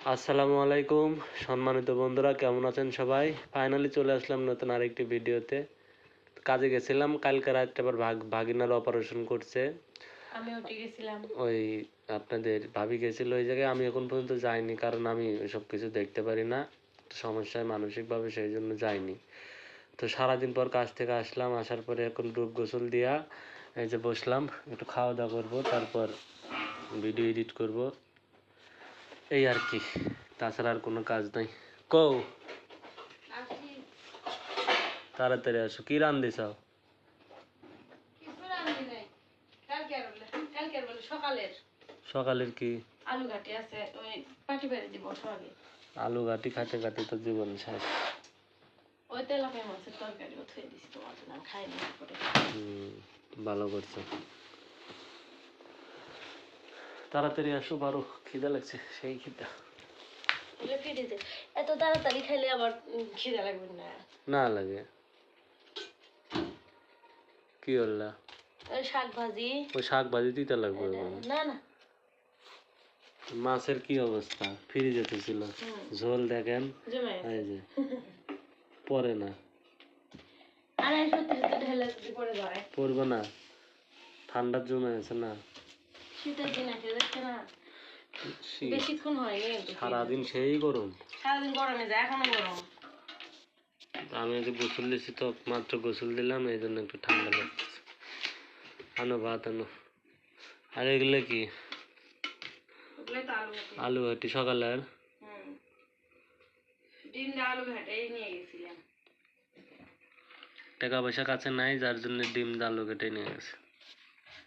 আসসালামু আলাইকুম সম্মানিত বন্ধুরা কেমন আছেন সবাই? ফাইনালি চলে আসলাম নতুন আরেকটি ভিডিওতে। কাজে গেছিলাম কালকে রাত্রে আবার ভাগ ভাগিনার অপারেশন করছে। আমি উঠে গেছিলাম। ওই আপনাদের ভাবি গেছিল ওই জায়গায় আমি এখন পর্যন্ত যাইনি কারণ আমি সব কিছু দেখতে পারি না। সমস্যায় মানসিকভাবে সেই জন্য যাইনি। তো সারাদিন পর কাজ থেকে আসলাম আসার পরে এখন ডুব গোসল দিয়া এই যে বসলাম একটু খাওয়া দাওয়া করব তারপর ভিডিও এডিট করব। এই আর কি তাছাড়া আর কোনো কাজ নাই। কও। তাড়াতাড়ি আসো কি রান বলে সকালের। সকালের কি? আলু ঘাটি আছে ওই পাটি বেড়ে দিব সকালে। আলু ঘাটি খাতে খাতে তো জীবন শেষ। ওই তেলাপিয়া মাছের তরকারিও থুয়ে দিছি তোমার জন্য খাই না হুম, ভালো করছ। তাড়াতাড়ি আসো পারো খিদে লাগছে সেই খিদা। এত তাড়াতাড়ি খাইলে আবার খিদে লাগবে না। না লাগে। কি হল্লা শাক ভাজি। ওই শাক ভাজি দিতে লাগবে না না। মাছের কি অবস্থা? ফিরে যেতেছিল ঝোল দেখেন। এই যে। পরে না। পড়বে না। ঠান্ডা জমে আছে না। শীতের দিন আছে দেখছে না? বেশিক্ষণ হয়নি সারাদিন সেই গরম। সারাদিন গরমে যায় এখনও গরম। আমি আজ গোসল দিছি তো মাত্র গোসল দিলাম এই জন্য একটু ঠান্ডা লাগছে আনো ভাত আনো। আর এগুলো কি? আলু ঘাটি ঘাটাই নিয়ে গেছিলাম। টাকা পয়সা কাছে নাই যার জন্য ডিম আলু কেটে নিয়ে গেছে।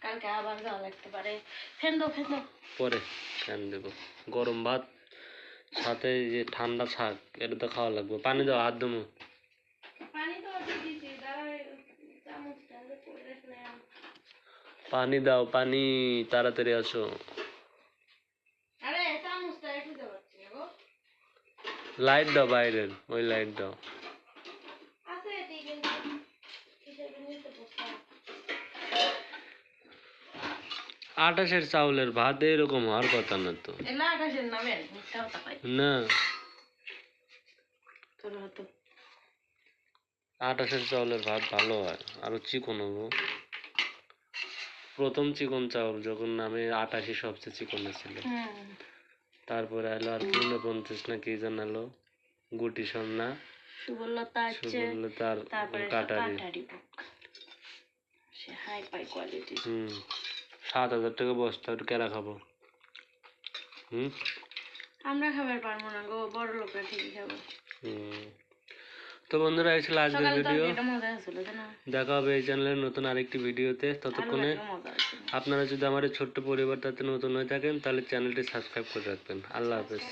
কালকে আবার যাওয়া লাগতে পারে। ফেন দাও ফেন দাও পরে ফ্যান দেবো। গরম ভাত সাথে যে ঠান্ডা শাক এটা তো খাওয়া লাগবে। পানি দাও হাত দেবো পানি দাও পানি তাড়াতাড়ি আসো। লাইট দাও বাইরের ওই লাইট দাও। আটাশের চাউলের ভাত এরকম হওয়ার কথা না তো। না আটাশের চাউলের ভাত ভালো হয় আরও চিকন হব। প্রথম চিকন চাউল যখন নামে আটাশি সবচেয়ে চিকন ছিল। তারপরে এলো আর পঞ্চাশ না কি জানালো গুটি সন্না। সুবলতা আছে তার তারপরে কাটারি। কাটারি হাই পাই কোয়ালিটি হুম। সাত হাজার টাকা বস্তা কেরা খাব। হুম? আমরা খাবার পারব না গো বড় লোকরা ঠিকই খাব। হুম। তো বন্ধুরা এই ছিল আজকের ভিডিও দেখা হবে এই চ্যানেলের নতুন আরেকটি ভিডিওতে ততক্ষণে আপনারা যদি আমার ছোট্ট পরিবারটাতে নতুন হয়ে থাকেন তাহলে চ্যানেলটি সাবস্ক্রাইব করে রাখবেন। আল্লাহ হাফেজ।